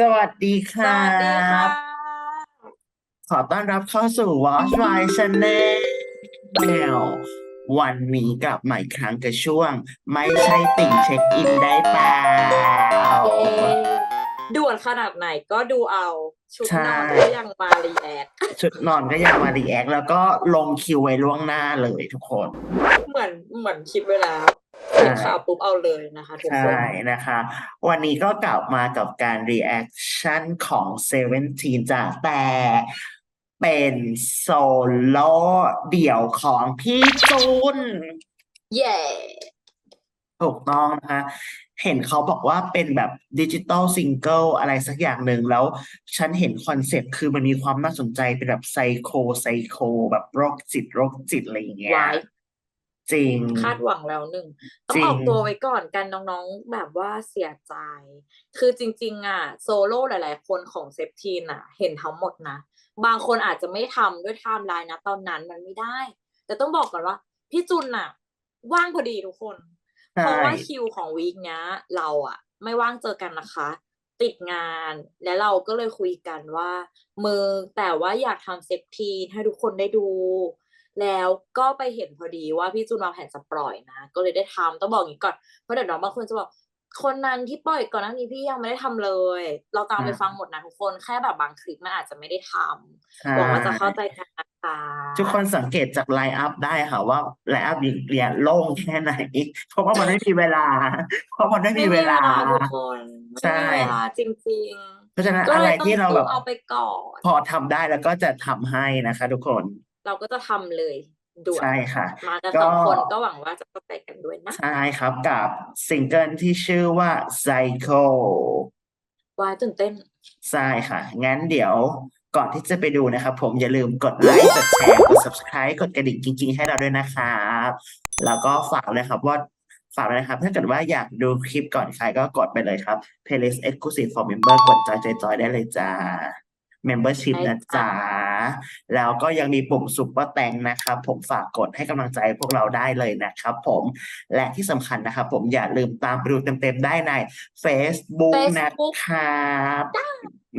สวัสดีคสรัวัสดีค่ะ บ ขอต้อนรับเข้าสู่ Watch My Channel วันนี้กลับมาอีกครั้งกับช่วง ไม่ใช่ติ่งเช็คอินได้เปล่าเอ๊ะด่วนขนาดไหนก็ดูเอาชุดใช่ นอนก็ยังมารีแอคชุดนอนก็ยังมารีแอคแล้วก็ลงคิวไว้ล่วงหน้าเลยทุกคน เหมือนเหมือนคิดไว้แล้วใช่ เห็นข่าวปุ๊บเอาเลยนะคะทุกคนใช่นะคะ วันนี้ก็กลับมากับการ reaction ของ Seventeen จ้ะแต่เป็นโซโล่เดี่ยวของพี่จูน เย่ถูกต้องนะคะ เห็นเขาบอกว่าเป็นแบบดิจิตอลซิงเกิลอะไรสักอย่างหนึ่งแล้ว ฉันเห็นคอนเซ็ปต์คือมันมีความน่าสนใจเป็นแบบไซโคไซโค แบบโรคจิตโรคจิตอะไรอย่างเงี้ยไว้ จริง คาดหวังแล้วหนึ่งต้อจงริงออกตัวไว้ก่อนกันน้องๆแบบว่าเสียใจ คือจริง ๆ อะ โซโล่หลาย ๆ คนของเซฟทีนอะ เห็นทั้งหมดนะ บางคนอาจจะไม่ทำด้วยไทม์ไลน์นะตอนนั้นมันไม่ได้ แต่ต้องบอกก่อนว่า พี่จุนอะ ว่างพอดีทุกคนเพใช่ราะว่าคิวของวีคเนี้ย เราอะไม่ว่างเจอกันนะคะ ติดงานและเราก็เลยคุยกันว่า มือแต่ว่าอยากทำเซฟทีนให้ทุกคนได้ดู แล้วก็ไปเห็นพอดีว่าพี่จูนวางแผนจะปล่อยนะ ก็เลยได้ทำต้องบอกอย่างนี้ก่อน เพราะเดี๋ยวน้องบางคนจะบอกคนนั้นที่ปล่อยก่อนหน้านี้พี่ยังไม่ได้ทำเลย เราตามไปอ่าฟังหมดนะทุกคนแค่แบบบางคลิปมันอาจจะไม่ได้ทใช่ำหวังว่าจะเข้าใจกันนะคะทุกคนสังเกตจากไลน์อัพได้ค่ะว่าไลน์อัพเนี่ยโล่งแค่ไหนเพราะว่ามันไม่มีเวลา เพราะมันไม่มีเวลาทุกคนใช่ไม่มีเวลาจริงเพราะฉะนั้นๆก็อะเลไรยต้องที่เราแบบเอาไปก่อนพอทำได้แล้วก็จะทำให้นะคะ ทุกคน เราก็จะทำเลยด่วนใช่ค่ะ มากันก็สองคนก็หวังว่าจะเข้าใจกันด้วยนะ ใช่ครับกับซิงเกิลที่ชื่อว่า Psycho วายตื่นเต้น ใช่ค่ะ งั้นเดี๋ยวก่อนที่จะไปดูนะครับ ผมอย่าลืมกดไลค์ กดแชร์ กด subscribe กดกระดิ่งจริงๆ ให้เราด้วยนะครับ แล้วก็ฝากเลยครับว่าฝากเลยนะครับ ถ้าเกิดว่าอยากดูคลิปก่อนใครก็กดไปเลยครับ playlist exclusive for member กดจอยจอยจอยได้เลยจ้า membership ได้นะจ้าจ๊ะ แล้วก็ยังมีปุ่ม super แตงนะครับ ผมฝากกดให้กำลังใจพวกเราได้เลยนะครับ ผมและที่สำคัญนะครับ ผมอย่าลืมตามไปดูเต็มๆได้ใน Facebook นะ Facebook ครับ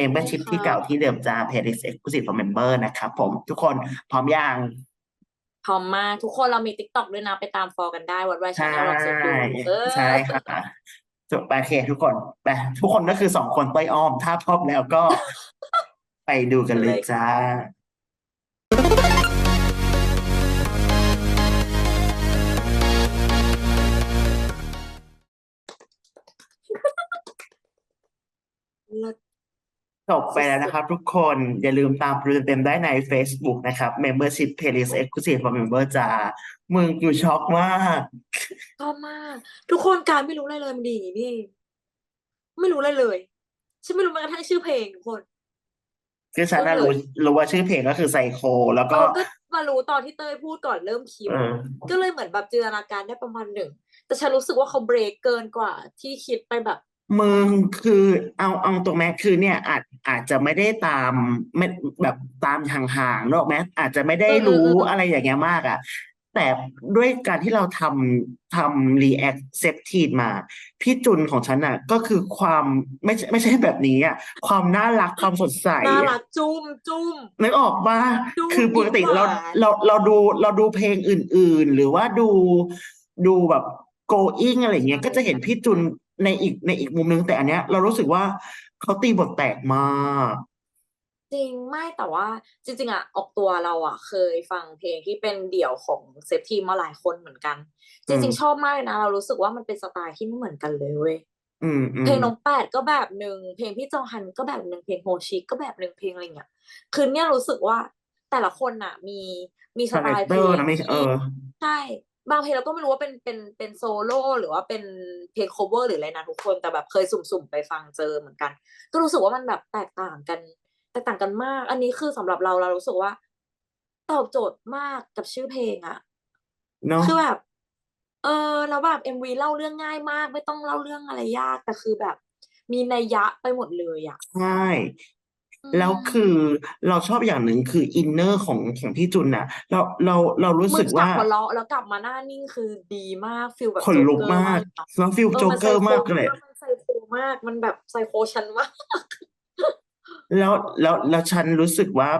membership ที่เก่าที่เดิมจ้า playlist exclusive for member นะครับผมทุกคนพร้อมยังพร้อมมากทุกคนเรามี t ิ k t o k ด้วยนะไปตามฟอลกันได้วัดไวชใช่แนลลองเสิร์ชดูเออใช่ค่ะจบไปโอเคทุกคนไปทุกคนก็คือสองคนเต้ยอ้อม ถ้าพร้อมแล้วก็ ไปดูกันเลยจ้าเลิศจบไปแล้วนะครับทุกคนอย่าลืมตามดูเต็มๆได้ใน Facebook นะครับ Membership Playlist Exclusive for Member จ้ามึงอยู่ช็อกมาก ชอบมาก ทุกคนการไม่รู้อะไรเลยมันดีอย่างนี้นี่เองไม่รู้อะไรเลย ฉันไม่รู้แม้กระทั่งชื่อเพลงทุกคน คือฉันน่ะรู้รู้ว่าชื่อเพลงก็คือไซโค แล้วก็เราก็มารู้ตอนที่เต้ยพูดก่อนเริ่มคิวเออก็เลยเหมือนแบบจินตนาการได้ประมาณหนึ่ง แต่ฉันรู้สึกว่าเขาเบรกเกินกว่าที่คิดไปแบบ มึงคือเอาเอาตรงแม้คือเนี่ยอาจอาจจะไม่ได้ตามไม่แบบตามห่างๆนกแม้อาจจะไม่ได้เออเออรู้เอออะไรอย่างเงี้ยมากอะ แต่ด้วยการที่เราทำทำรีแอคเซปทีมา พี่จุนของฉันอะ ก็คือความไม่ใช่ไม่ใช่แบบนี้อะ ความน่ารักความสดใสน่าอะรักจุ้มจุ้มนึกออกปะดูคือปกติเราหวานเราเราดูเราดูเพลงอื่น ๆ หรือว่าดูดูแบบ going อะไรเงี้ย ก็จะเห็นพี่จุนในอีกในอีกมุมนึงแต่อันเนี้ย เรารู้สึกว่าเขาตีบทแตกมาก จริงไม่แต่ว่าจริง ๆอะออกตัวเราอะ เคยฟังเพลงที่เป็นเดี่ยวของเซฟทีมมาหลายคนเหมือนกันจอืริงมๆชอบมากเลยนะ เรารู้สึกว่ามันเป็นสไตล์ที่ไม่เหมือนกันเลยเว้ยอืมอืเพลงมน้องแปดก็แบบหนึ่งเพลงพี่จองฮันก็แบบหนึ่งเพลงโฮชิก็แบบหนึ่งเพลงอะไรเงี้ยคือเนี่ยรู้สึกว่าแต่ละคนน่ะ มีมีสคาไตแรคล์เพเตลอร์งนะไม่เอที่อใช่บางเพลงเราก็ไม่รู้ว่าเป็นเป็นเป็นโซโล่หรือว่าเป็นเพลง cover หรืออะไรนะทุกคนแต่แบบเคยสุ่มๆไปฟังเจอเหมือนกัน ก็รู้สึกว่ามันแบบแตกต่างกัน แตกต่างกันมาก อันนี้คือสำหรับเราเรารู้สึกว่า ตอบโจทย์มากกับชื่อเพลงอะเนาะคือแบบ เออแล้วแบบเอ็มวีเล่าเรื่องง่ายมาก ไม่ต้องเล่าเรื่องอะไรยากแต่คือแบบ มีนัยยะไปหมดเลยอะใช่แล้วคือเราชอบอย่างหนึ่งคืออินเนอร์ของของพี่จุนน่ะ เราเราเรารู้มึสึงกจากว่าหัวเราะแล้วกลับมาหน้านิ่งคือดีมากฟิลแบบขนลุกโจ๊เกอร์มากเลยนะแล้วฟิลเออโจ๊กมันเกไซอร์โคมากเลยมันไซโคมากมันแบบไซโคฉันมาก แล้วแล้วแล้วฉันรู้สึกว่า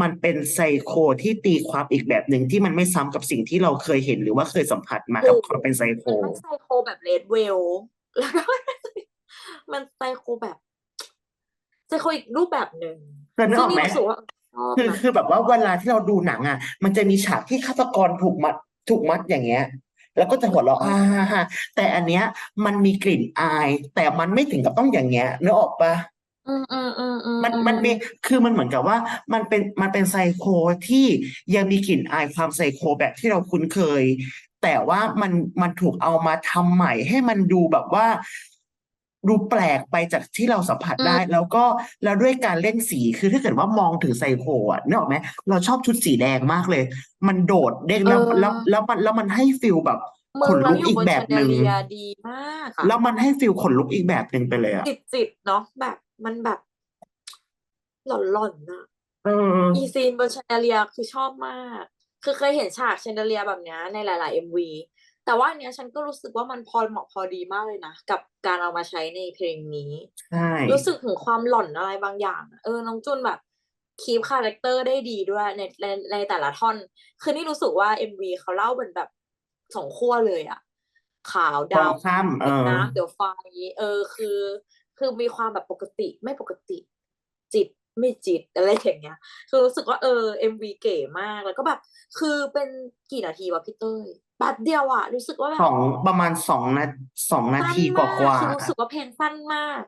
มันเป็นไซโคที่ตีความอีกแบบหนึ่งที่มันไม่ซ้ำกับสิ่งที่เราเคยเห็นหรือว่าเคยสัมผัสมากับถูกความเป็นไซโค มันไม่ไซโคแบบเลดเวลแล้วก็ มันไซโคแบบไซโคอีกรูปแบบหนึ่งเธอนึกซึ่องอกนี่ไหมรู้สึกว่าชอบคือนะคือแบบว่าเวลาที่เราดูหนังอะ มันจะมีฉากที่ฆาตกรถูกมัดถูกมัดอย่างเงี้ย แล้วก็จะหัวเราะอือ่ามฮ่าฮ่าแต่อันเนี้ยมันมีกลิ่นอาย แต่มันไม่ถึงกับต้องอย่างเงี้ยนึกออกปะ อืมอืมอืมอืมมันอืมันมีมคือมันเหมือนกับว่า มันเป็นมันเป็นไซโคที่ยังมีกลิ่นอายความไซโคแบบที่เราคุ้นเคย แต่ว่ามันมันถูกเอามาทำใหม่ ให้มันดูแบบว่า ดูแปลกไปจากที่เราสัมผัสอืได้ มแล้วก็แล้วด้วยการเล่นสีคือถ้าเกิดว่ามองถึงไซโคอะนึกออกไหมเราชอบชุดสีแดงมากเลย มันโดดเด้งเอแล้วอแล้วแล้วมันแล้วมันให้ฟิลแบบมึขงนแล้ลุวกอยู่อีกบนแบแชบนเดหนึ่งเลียดีมากอะ แล้วมันให้ฟิลขนลุกอีกแบบหนึ่งไปเลยอะ จิตจิตเนาะแบบ มันแบบ หลอนหลอนน่ะเอออีซีนบนแชนเดเลียคือชอบมาก คือเคยเห็นฉากแชนเดเลียแบบเนี้ยในหลายๆเอ็มวีแต่ว่าอันเนี้ยฉันก็รู้สึกว่ามันพอเหมาะพอดีมากเลยนะ กับการเอามาใช้ในเพลงนี้ ใช่รู้สึกถึงความหล่อนอะไรบางอย่างอะเออน้องจุนแบบคีปคาแรคเตอร์ได้ดีด้วยในในในแต่ละท่อน คือนี่รู้สึกว่าเอ็มวีเขาเล่าเป็นแบบสองขั้วเลยอะขาวตรงดำข้ามเอเดี๋ยวอน้ำเดี๋ยวไฟเออคือ คือมีความแบบปกติไม่ปกติ จิตไม่จิตอะไรอย่างเงี้ย คือรู้สึกว่าเออเอ็มวีเก๋มากแล้วก็แบบ คือเป็นกี่นาทีวะพี่เต้ยแป๊บเดียวอะรู้สึกว่าแบสบองประมาณสองนาสองนาสั้นทีกมากว่าคือรู้สึกว่าเพลงสั้นมาก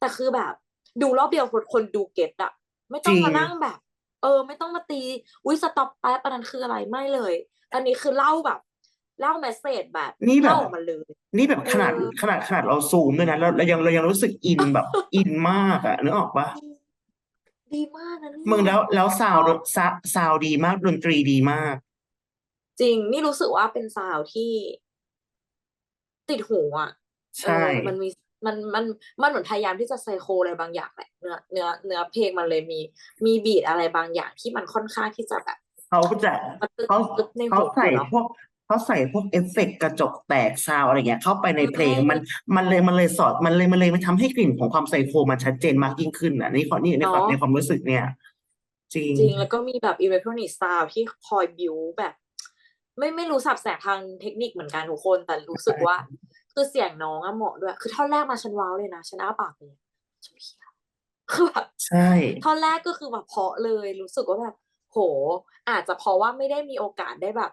แต่คือแบบ ดูรอบเดียวคนคนดูเก็ตอะไม่ต้องจริงมานั่งแบบ เออ ไม่ต้องมาตีอุ้ยสต็อปแป๊บอันนั้นคืออะไรไม่เลย อันนี้คือเล่าแบบ เล่าเมสเซจแบบนี่แบบเล่าออกมาเลย นี่แบบเอขนาดอขนาดขนาดเราซูมด้วยนะแล้วเรายังเรายังรู้สึกอินแบบอินมากอะนึกออกปะดีมากนะเนี่มึงยแล้วแล้วชซาอวบด์ซาซาวด์ดีมากดนตรีดีมาก จริง นี่รู้สึกว่าเป็นซาวด์ที่ ติดหูอะเอใช่อมันมีมันมันมันเหมือนพยายามที่จะไซโคอะไรบางอย่างแหละเนื้อเนื้อเนื้อเพลงมันเลยมีมีบีทอะไรบางอย่างที่มันค่อนข้างที่จะแบบเขาจะ มันตึ๊เขาตึ๊ในเขาหูใส่เนาะพวก เขาใส่พวกเอฟเฟกต์กระจกแตกซาวด์อะไรเงี้ยเข้าไปในอืมเพลงมันมันเลยมันเลยสอดมันเลยมันเลยมันทำให้กลิ่นของความไซโคมันชัดเจนมากยิ่งขึ้นอะนี่ขอนี่ในความเนาะในความรู้สึกเนี่ย จริงจริงแล้วก็มีแบบอิเล็กทรอนิกส์ซาวที่คอยบิวแบบ ไม่ไม่รู้สับแสงทางเทคนิคเหมือนกันทุกคนแต่รู้สึกว่า คือเสียงน้องอะเหมาะด้วย คือท่อนแรกมาฉันว้าวเลยนะฉันอ้าปากเลยฉันเพียคือแบบใช่ท่อนแรกก็คือแบบเพราะเลยรู้สึกว่าแบบโห อาจจะเพราะว่าไม่ได้มีโอกาสได้แบบ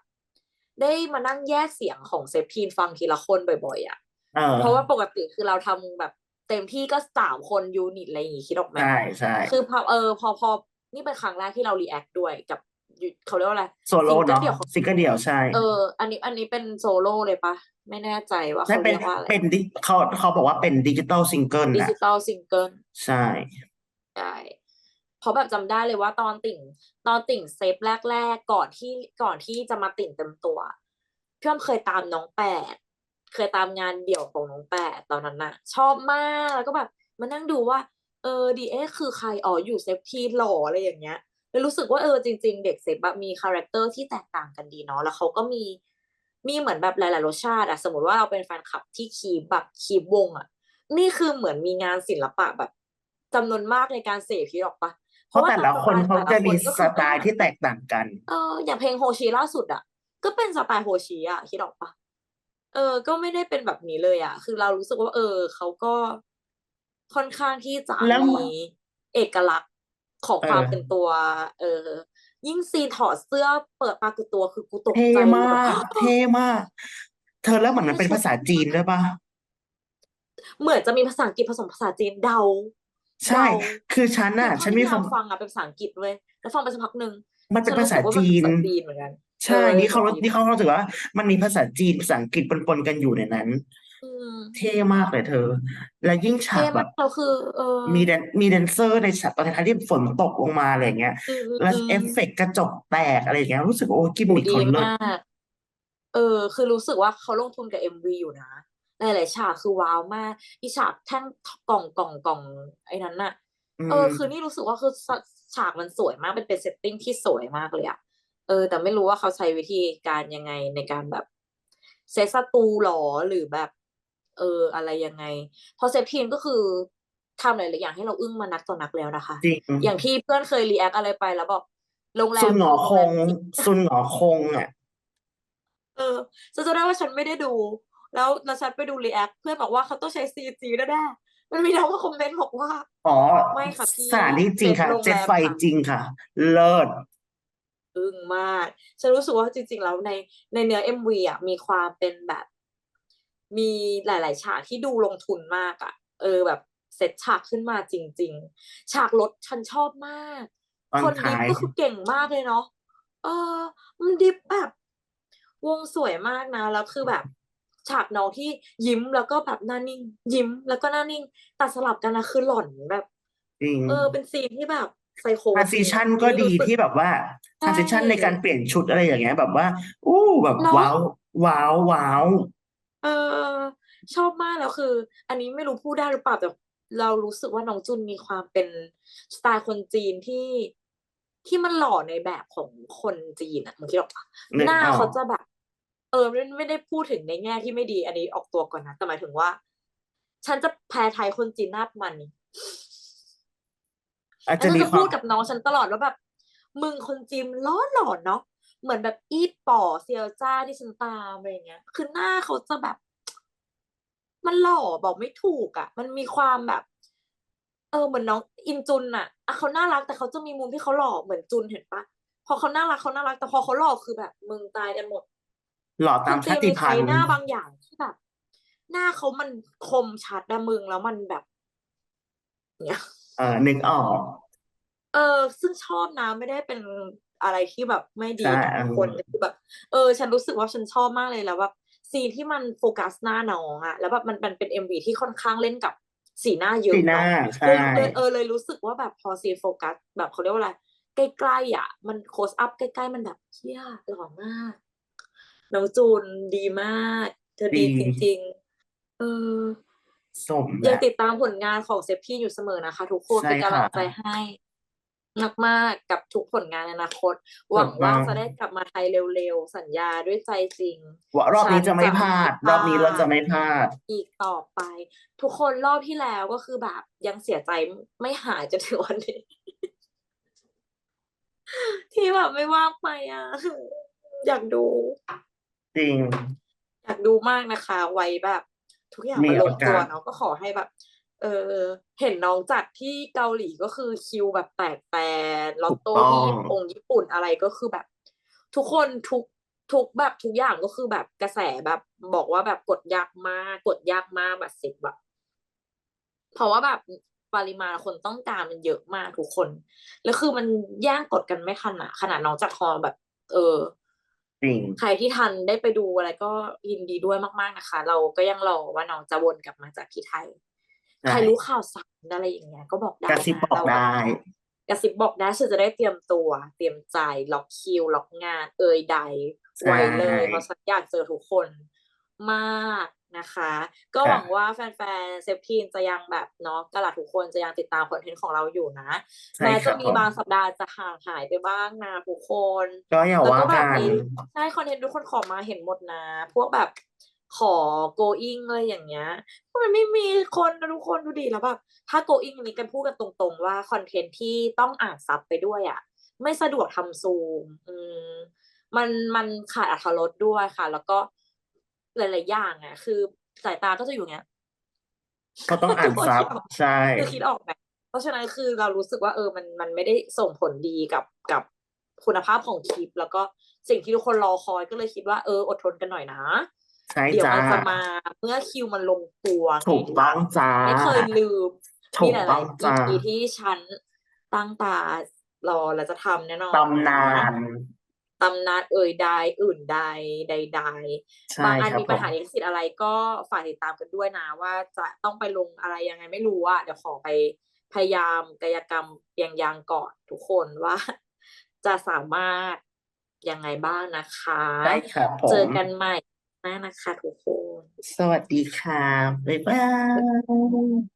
ได้มานั่งแยกเสียงของเซฟทีนฟังทีละคนบ่อยๆอะเออเพราะว่าปกติคือเราทำแบบเต็มที่ก็สามคนยูนิตอะไรอย่างงี้คิดออกไหมใช่ใช่คือพอเออพอพอนี่เป็นครั้งแรกที่เรารีแอคด้วยกับยูเขาเรียกว่าอะไรโซโล่ซิงเกิลเนาะเดี่ยวของซิงเกิลเดี่ยวใช่เอออันนี้อันนี้เป็นโซโล่เลยปะไม่แน่ใจว่าใช่เขาเป็เรีนยกว่าอะไรเป็นดิเขาเขาบอกว่าเป็นดิจิตอลซิงเกิลดิน่ะจิตอลซิงเกิลใช่ใช่ เพราะแบบจำได้เลยว่าตอนติ่ง ตอนติ่งเซฟแรกๆก่อนที่ก่อนที่จะมาติ่งเต็มตัวพี่อ้อมเคยตามน้องแปดเคยตามงานเดี่ยวของน้องแปดตอนนั้นน่ะ ชอบมากแล้วก็แบบมานั่งดูว่า เออดีเอคือใครอ๋ออยู่เซฟทีหล่ออะไรอย่างเงี้ยเลยรู้สึกว่าเออจริง ๆ เด็กเซฟแบบมีคาแรคเตอร์ที่แตกต่างกันดีเนาะแล้วเขาก็มีมีเหมือนแบบหลายๆรสชาติอะสมมติว่าเราเป็นแฟนคลับที่คีบแบบคีบวงอะนี่คือเหมือนมีงานศิลปะแบบจำนวนมากในการเสพคิดออกปะ เพราะแต่ละคนเขาจะมีก็สคือไตล์ที่แตกต่างกัน เอออย่างเพลงโฮชิล่าสุดอะก็เป็นสไตล์โฮชิอะคิดออกปะเออ ก็ไม่ได้เป็นแบบนี้เลยอะคือเรารู้สึกว่า เออเขาก็ค่อนข้างที่จะแล้วมีเอกลักษณ์ของความเออเป็นตัว เออ ยิ่งซีนถอดเสื้อเปิดปรากฏตัวคือกูตกเท่ใจมาแบบกเท่มาก เธอแล้วเหมือนมันเป็นภาษาจีนด้วยปะเหมือนจะมีภาษาอังกฤษผสมภาษาจีนเดา ใช่เดาคือฉันคือน่ะท่อฉันนมีที่ความเราฟังอะเป็นภาษาอังกฤษเว้ยแล้วฟังไปสักพักหนึ่งมันเป็นฉันภารู้ษาสึกว่ามันจีเป็นนภาษาจีนเหมือนกันใช่เออนี่เขาภาษาจีนนี่เขารู้สึกว่า มันมีภาษาจีนภาษาอังกฤษปนๆกันอยู่ในนั้นอืมเท่มากเลยเธอ และยิ่งฉาเท่กแบมากบเราคือเออมีแดนมีแดนเซอร์ในฉากตอนท้ายที่ฝนตกลงมาอะไรอย่างเงี้ยอืมอืมแล้วอืมเอฟเฟกต์กระจกแตกอะไรอย่างเงี้ย รู้สึกว่าโอ้กิมโหมิคดีเขาเลิศมากเออ คือรู้สึกว่าเขาลงทุนกับเอ็มวีอยู่นะ หลายๆฉากคือว้าวมากอีฉากแท่งกล่องกล่องกล่องไอ้นั้นน่ะอืเออมคือนี่รู้สึกว่าคือฉฉากมันสวยมากเป็นเป็นเซตติ้งที่สวยมากเลยอะเออ แต่ไม่รู้ว่าเขาใช้วิธีการยังไงในการแบบเซตศัตรูหรอหรือแบบ เออ อะไรยังไง พอเซฟทีนก็คือทำหลายๆอย่างให้เราอึ้งมานักต่อนักแล้วนะคะจริงอย่างที่เพื่อนเคยรีแอคอะไรไปแล้วบอกโรงแรซุมนหงอคือคโรงแรมงจริงซุนหงอคงอะเออฉันจะได้ว่าฉันไม่ได้ดู แล้วแล้วฉันไปดูรีแอคเพื่อนบอกว่าเขาต้องใช้ซีจีแน่ๆมันมีน้องมาคอมเมนต์บอกว่า อ๋อไม่ค่ะพี่สถานที่จริงค่ะเซ็ตโรงแรมเจ็ตไฟค่ะ จริงค่ะ เลิศ อึ้งมาก ฉันรู้สึกว่าจริงๆ แล้วในในเนื้อเอ็มวีอะมีความเป็นแบบ มีหลายๆ ฉากที่ดูลงทุนมากอะ เออแบบเซตฉากขึ้นมาจริง ๆ ฉากรถฉันชอบมาก ตอนคนดิฟท้าย ก็คือเก่งมากเลยเนาะเออ มันดิฟแบบ วงสวยมากนะ แล้วคือแบบ ฉากน้องที่ยิ้มแล้วก็แบบหน้านิ่ง ยิ้มแล้วก็หน้านิ่งตัดสลับกันนะคือหล่อนแบบจริงเออเป็นซีนที่แบบไซโคทรานซิชันก็ดีรู้สึที่แบบว่าทใช่รานซิชันในการเปลี่ยนชุดอะไรอย่างเงี้ย แบบว่าอู้แบบเนอะว้าวว้าวว้าวเออ ชอบมากแล้วคือ อันนี้ไม่รู้พูดได้หรือเปล่าแต่เรารู้สึกว่าน้องจุนมีความเป็นสไตล์คนจีนที่ที่มันหล่อในแบบของคนจีนอะมึงคิดออกปะนึกหน้าออกเขาจะแบบ เออไม่ไม่ได้พูดถึงในแง่ที่ไม่ดีอันนี้ออกตัวก่อนนะแต่หมายถึงว่า ฉันจะแพ้ไทยคนจีนหน้ามันนี่อาจแล้วจะฉันมีจะควาพูมดกับน้องฉันตลอดว่าแบบ มึงคนจีนล้อหล่อเนาะเหมือนแบบอีป๋อเซียวจ้าที่ฉันตามอะไรอย่างเงี้ย คือหน้าเขาจะแบบ มันหล่อบอกไม่ถูกอะ มันมีความแบบ เออเหมือนน้องอินจุนอะอะเขาน่ารักแต่เขาจะมีมุมที่เขาหล่อเหมือนจุนเห็นปะพอเขาน่ารักเขาน่ารักแต่พอเขาหล่อคือแบบ มึงตายกันหมด หล่อคตามนจีชานติมีพัใช้นธุ์ หน้าบางอย่างที่แบบ หน้าเขามันคมชัดอะมึงแล้วมันแบบ เนี่ย เออนึกออก เออ ซึ่งชอบนะไม่ได้เป็นอะไรที่แบบไม่ดีใช่กับคนแต่คือแบบ เออ ฉันรู้สึกว่าฉันชอบมากเลยแล้วแบบซีนที่มันโฟกัสหน้าน้องอะแล้วแบบมันมันเป็นเอ็มวีที่ค่อนข้างเล่นกับสีหน้าเยอะสีหน้าเนาะ ใช่ เลยเลยเออเลยรู้สึกว่าแบบพอซีนโฟกัสแบบเขาเรียกว่าอะไร ใกล้ๆอะ มันโคสอัพใกล้ ๆ มันแบบเชี่ยหล่อมาก น้องจูนดีมาก เธอดีดีจริง ๆ เออ สมยังและ ติดตามผลงานของเซฟพี่อยู่เสมอนะคะ ทุกคนใช่เป็นกำลังค่ะใจให้ มากๆกับทุกผลงานในอนาคต หวังว่าถูกต้องจะได้กลับมาไทยเร็วๆ สัญญาด้วยใจจริง ว่ารอบนี้จะไม่พลาด รอบนี้เราจะไม่พลาด อีกต่อไป ทุกคนรอบที่แล้วก็คือแบบยังเสียใจไม่หายจนถึงวันนี้ ที่แบบไม่ว่างไปอะ อยากดู จริง อยากดูมากนะคะ ไว้แบบ ทุกอย่างมีมันลงตัวโอกาส เนาะก็ขอให้แบบ เออเห็นน้องจัดที่เกาหลีก็คือคิวแบบแตกแตนลอตโต้ที่ญี่ปุ่นญี่ปุ่นอะไรก็คือแบบ ทุกคนทุกทุกแบบทุกอย่างก็คือแบบกระแสแบบบอกว่าแบบกดยากมากกดยากมากแบบสิบแบบ เพราะว่าแบบปริมาณคนต้องการมันเยอะมากทุกคน แล้วคือมันแย่งกดกันไม่ขนาดขนาดน้องจัดคอแบบ เออ จริง ใครที่ทันได้ไปดูอะไรก็ยินดีด้วยมาก ๆนะคะ เราก็ยังรอว่าน้องจะวนกลับมาจากที่ไทยใช่ใครรู้ข่าวสารอะไรอย่างเงี้ยก็บอกได้กระซิบนะบอกเราได้กระซิบบอกได้ฉันจะได้เตรียมตัว เตรียมใจล็อกคิวล็อกงาน เอ่ยใดใช่ไว้เลยเพราะฉันอยากเจอทุกคน มากนะคะ ก็ค่ะหวังว่าแฟนๆเซฟทีนจะยังแบบเนาะกระลาทุกคนจะยังติดตามคอนเทนต์ของเราอยู่นะใช่แม้ครัจะบมีผมบางสัปดาห์จะห่างหายไปบ้างนะทุกคน ก็อย่าแล้วว่าก็แบกับนมีใช่คอนเทนต์ทุกคนขอมาเห็นหมดนะ พวกแบบขอ going อะไรอย่างเงี้ยมันไม่มีคนนะทุกคนดูดิแล้วแบบถ้า going อันนี้กันพูดกันตรงๆ ว่าคอนเทนต์ที่ต้องอ่านซับไปด้วยอะ ไม่สะดวกทำซูม อืมมันมันขาดอรรถรสด้วยค่ะ แล้วก็ หลายๆอย่างอะ คือสายตาก็จะอยู่อย่างเงี้ยก็ต้องอ่านซับใช่คือคิดออกไหมเพราะฉะนั้นคือเรารู้สึกว่าเออมันมันไม่ได้ส่งผลดีกับกับคุณภาพของคลิป แล้วก็สิ่งที่ทุกคนรอคอยก็เลยคิดว่าเอออดทนกันหน่อยนะใช่เดี๋ยวจ้ามันจะมาเมื่อคิวมันลงตัวไงถูกต้องจ้าไม่เคยลืมถูมีกหต้ลาอยงๆจ้า EP ที่ฉันตั้งตารอและจะทำแน่นอนตำนาน ตำนานเอ่ยใดอื่นใดใดๆใช่บางอันครับมีผปัญมหาลิขสิทธิ์อะไรก็ฝากติดตามกันด้วยนะ ว่าจะต้องไปลงอะไรยังไงไม่รู้อะเดี๋ยวขอไปพยายามกายกรรมเรียงยางก่อนทุกคนว่า จะสามารถยังไงบ้างนะคะได้ครับผเจอมกันใหม่หน้านะคะทุกคน สวัสดีค่ะ บ๊ายบาย